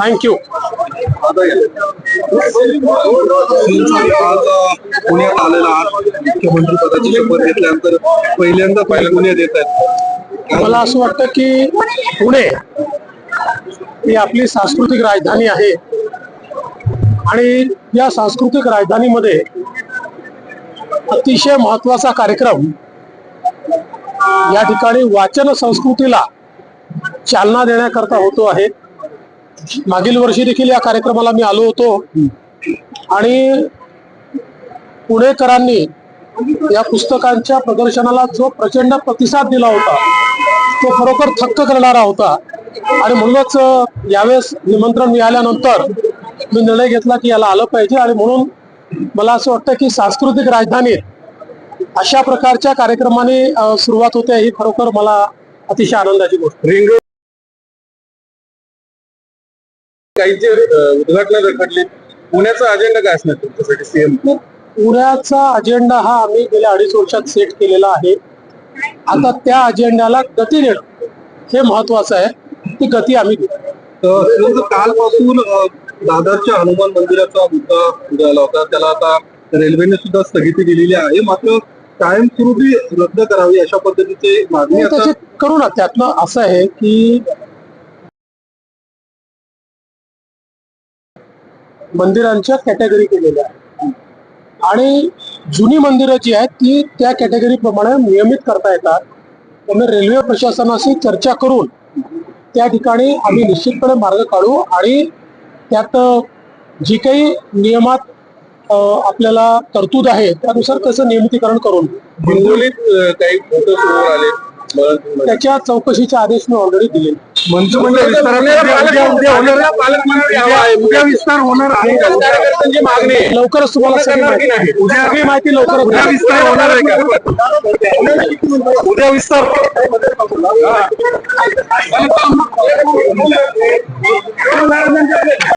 Thank you आज पुण्यात आलेला आहात. मुख्यमंत्री पदाची शपथ घेतल्यानंतर पहिल्यांदा पाहिलं पुण्यात येत आहेत. मला असं वाटतं की पुणे ही आपली सांस्कृतिक राजधानी आहे. आणि या सांस्कृतिक राजधानीमध्ये अतिशय महत्त्वाचा कार्यक्रम या ठिकाणी वाचन संस्कृतीला चालना देण्याकरता होतो आहे. मागील वर्षी देखील या कार्यक्रमाला मी आलो होतो. आणि पुणेकरांनी या पुस्तकांच्या प्रदर्शनाला जो प्रचंड प्रतिसाद दिला होता तो खरोखर थक्क करणारा होता. आणि म्हणूनच यावेळेस निमंत्रण मिळाल्यानंतर मी निर्णय घेतला की याला आलं पाहिजे. आणि म्हणून मला असं वाटतं की सांस्कृतिक राजधानीत अशा प्रकारच्या कार्यक्रमाने सुरुवात होते ही खरोखर मला अतिशय आनंदाची गोष्ट रिंग काहीचे उद्घाटन रखडली. पुण्याचा अजेंडा काय असणार तुमच्यासाठी सीएम पुण्याचा अजेंडा हा आम्ही गेल्या अडीच वर्षात सेट केलेला आहे. आता त्या अजेंड्याला गती देणं हे महत्वाचं आहे. ती गती आम्ही देऊ. कालपासून दादरच्या हनुमान मंदिराचा मुद्दा पुढे आला होता. त्याला आता रेल्वेने सुद्धा स्थगिती दिलेली आहे. मात्र कायमस्वरूपी रद्द करावी अशा पद्धतीची मागणी त्याचे करू ना. त्यातनं असं आहे की मंदिरांच्या कॅटेगरी केलेल्या आहेत. आणि जुनी मंदिरं जी आहेत ती त्या कॅटेगरी प्रमाणे नियमित करता येतात. त्यामुळे रेल्वे प्रशासनाशी चर्चा करून त्या ठिकाणी आम्ही निश्चितपणे मार्ग काढू आणि त्यात जी काही नियमात आपल्याला तरतूद आहे त्यानुसार त्याचं नियमितीकरण करून. हिंगोलीत काही फोटो समोर आले. त्याच्या चौकशीचे आदेश मी ऑलरेडी दिले. विस्तारात उद्या- उद्या. उद्या विस्तार होणार आहे मागणी आहे. लवकरच तुम्हाला सगळी माहिती. उद्या सगळी माहिती लवकरच उद्या विस्तार होणार आहे का? उद्या विस्तार